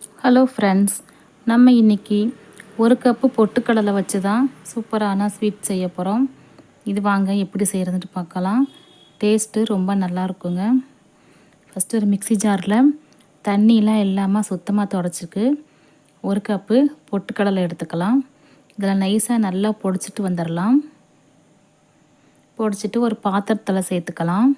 Hello friends நம்ம இன்றைக்கி ஒரு கப்பு பொட்டுக்கடலை வச்சு தான் சூப்பரான ஸ்வீட் செய்ய போகிறோம் இது வாங்க எப்படி செய்கிறதுட்டு பார்க்கலாம். டேஸ்ட்டு ரொம்ப நல்லா இருக்குங்க. ஃபஸ்ட்டு ஒரு மிக்ஸி ஜாரில் தண்ணியெலாம் இல்லாமல் சுத்தமாக தொடச்சிக்கு ஒரு கப்பு பொட்டுக்கடலை எடுத்துக்கலாம். இதில் நைஸாக நல்லா பொடிச்சிட்டு வந்துடலாம். பொடிச்சிட்டு ஒரு பாத்திரத்தில் சேர்த்துக்கலாம்.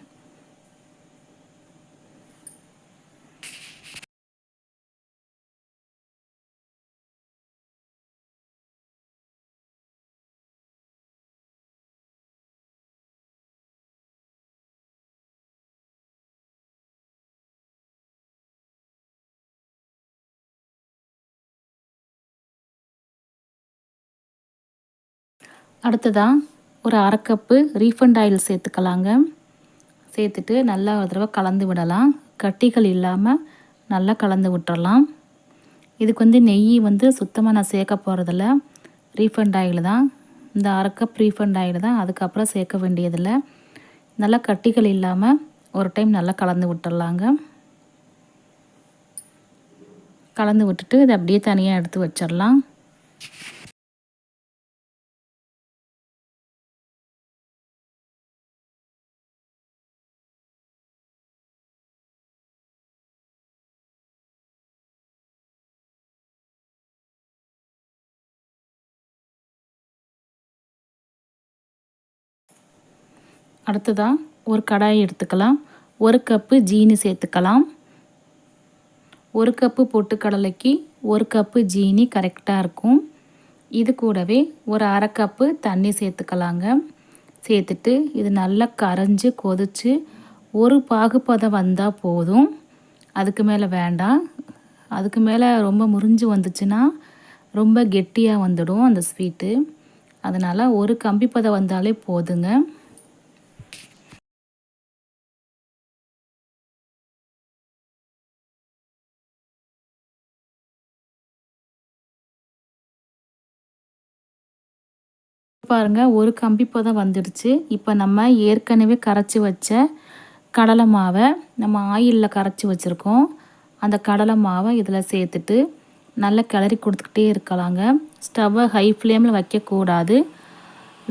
அடுத்ததாக ஒரு அரை கப்பு ரீஃபண்ட் ஆயில் சேர்த்துக்கலாங்க. சேர்த்துட்டு நல்லா ஒரு தடவை கலந்து விடலாம். கட்டிகள் இல்லாமல் நல்லா கலந்து விட்டுறலாம். இதுக்கு வந்து நெய் வந்து சுத்தமாக நான் சேர்க்க போகிறதில்ல ரீஃபண்ட் ஆயில் தான். இந்த அரை கப் ரீஃபண்ட் ஆயில் தான். அதுக்கப்புறம் சேர்க்க வேண்டியதில்லை. நல்லா கட்டிகள் இல்லாமல் ஒரு டைம் நல்லா கலந்து விட்டுடலாங்க கலந்து விட்டுட்டு இதை அப்படியே தனியாக எடுத்து வச்சிடலாம். அடுத்ததாக ஒரு கடாய் எடுத்துக்கலாம். ஒரு கப்பு ஜீனி சேர்த்துக்கலாம். ஒரு கப்பு பொட்டுக்கடலைக்கு ஒரு கப்பு ஜீனி கரெக்டாக இருக்கும். இது கூடவே ஒரு அரை கப்பு தண்ணி சேர்த்துக்கலாங்க. சேர்த்துட்டு இது நல்லா கரைஞ்சி கொதித்து ஒரு பாகுப்பதம் வந்தால் போதும். அதுக்கு மேலே வேண்டாம். அதுக்கு மேலே ரொம்ப முறிஞ்சு வந்துச்சுன்னா ரொம்ப கெட்டியாக வந்துடும் அந்த ஸ்வீட்டு. அதனால் ஒரு கம்பி பதம் வந்தாலே போதுங்க. பாருங்கள் ஒரு கம்பி பதம் வந்துடுச்சு. இப்போ நம்ம ஏற்கனவே கரைச்சி வச்ச கடலை மாவை நம்ம ஆயிலில் கரைச்சி வச்சுருக்கோம். அந்த கடலை மாவை இதில் சேர்த்துட்டு நல்லா கிளறி கொடுத்துக்கிட்டே இருக்கலாங்க. ஸ்டவ்வை ஹை ஃப்ளேமில் வைக்கக்கூடாது.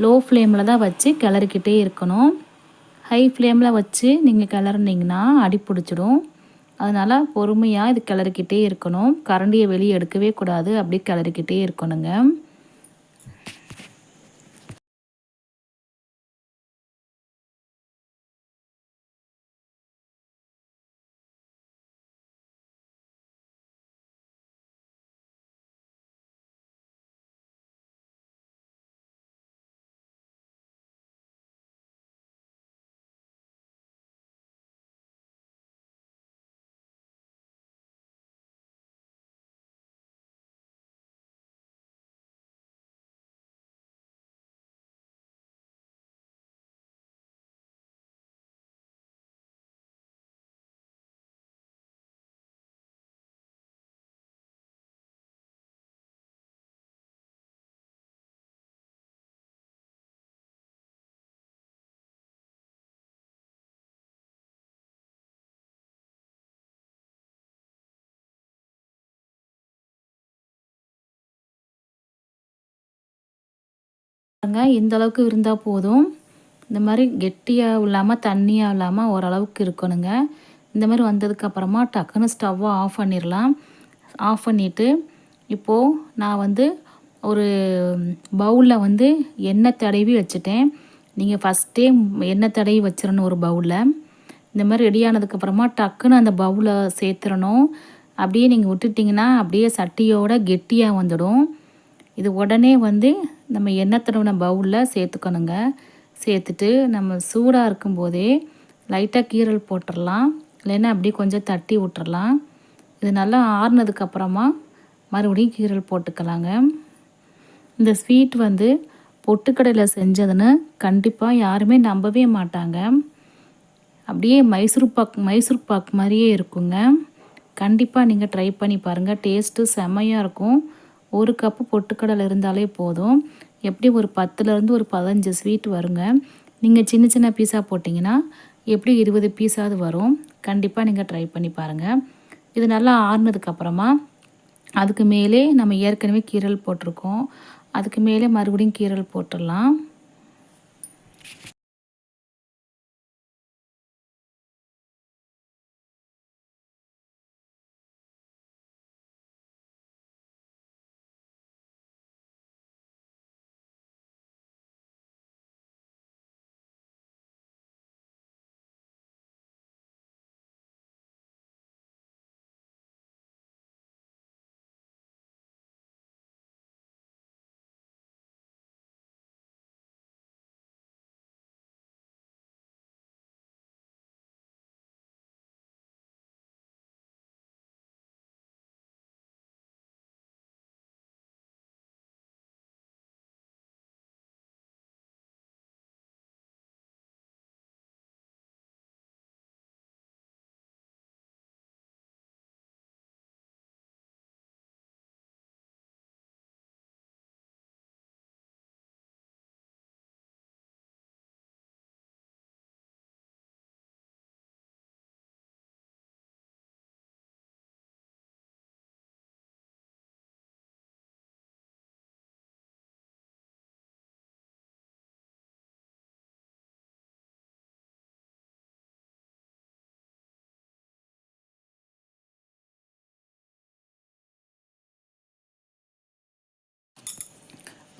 லோ ஃப்ளேமில் தான் வச்சு கிளறிக்கிட்டே இருக்கணும். ஹை ஃப்ளேமில் வச்சு நீங்கள் கிளறினீங்கன்னா அடி பிடிச்சிடும். அதனால் பொறுமையாக இது கிளறிக்கிட்டே இருக்கணும். கரண்டியை வெளியே எடுக்கவே கூடாது. அப்படியே கிளறிக்கிட்டே இருக்கணுங்க. பாருங்கள் இந்த அளவுக்கு இருந்தால் போதும். இந்த மாதிரி கெட்டியாக இல்லாமல் தண்ணியாக இல்லாமல் ஓரளவுக்கு இருக்கணுங்க. இந்த மாதிரி வந்ததுக்கப்புறமா டக்குன்னு ஸ்டவ்வை ஆஃப் பண்ணிடலாம் ஆஃப் பண்ணிவிட்டு இப்போது நான் வந்து ஒரு பவுலில் வந்து எண்ணெய் தடவி வச்சுட்டேன். நீங்கள் ஃபஸ்ட்டே எண்ணெய் தடவி வச்சிடணும் ஒரு பவுலில். இந்த மாதிரி ரெடியானதுக்கப்புறமா டக்குன்னு அந்த பவுலை சேர்த்துடணும் அப்படியே நீங்கள் விட்டுட்டிங்கன்னா அப்படியே சட்டியோட கெட்டியாக வந்துடும். இது உடனே வந்து நம்ம எண்ணெய் தடவின பவுலில் சேர்த்துக்கணுங்க. சேர்த்துட்டு நம்ம சூடாக இருக்கும்போதே லைட்டாக கீரல் போட்டுடலாம் இல்லைன்னா அப்படியே கொஞ்சம் தட்டி விட்டுறலாம். இது நல்லா ஆறுனதுக்கப்புறமா மறுபடியும் கீரல் போட்டுக்கலாங்க. இந்த ஸ்வீட் வந்து பொட்டுக்கடையில் செஞ்சதுன்னு கண்டிப்பாக யாருமே நம்பவே மாட்டாங்க. அப்படியே மைசூர் பாக் மைசூர் பாக் மாதிரியே இருக்குங்க. கண்டிப்பாக நீங்கள் ட்ரை பண்ணி பாருங்கள் டேஸ்ட்டு செம்மையாக இருக்கும். ஒரு கப்பு பொட்டுக்கடலை இருந்தாலே போதும். எப்படி ஒரு பத்துலேருந்து ஒரு பதினஞ்சு ஸ்வீட் வருங்க. நீங்கள் சின்ன சின்ன பீஸாக போட்டிங்கன்னா எப்படி இருபது பீஸாவது வரும். கண்டிப்பாக நீங்கள் ட்ரை பண்ணி பாருங்கள் இது நல்லா ஆறுனதுக்கப்புறமா அதுக்கு மேலே நம்ம ஏற்கனவே கீரல் போட்டிருக்கோம். அதுக்கு மேலே மறுபடியும் கீரல் போட்டுடலாம்.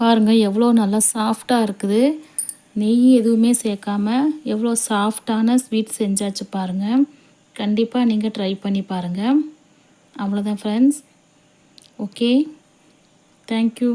பாருங்கள் எவ்வளோ நல்லா சாஃப்டாக இருக்குது. நெய் எதுவுமே சேர்க்காம எவ்வளோ சாஃப்டான ஸ்வீட் செஞ்சாச்சு பாருங்கள் கண்டிப்பாக நீங்கள் ட்ரை பண்ணி பாருங்கள் அவ்வளோதான் ஃப்ரெண்ட்ஸ் ஓகே தேங்க்யூ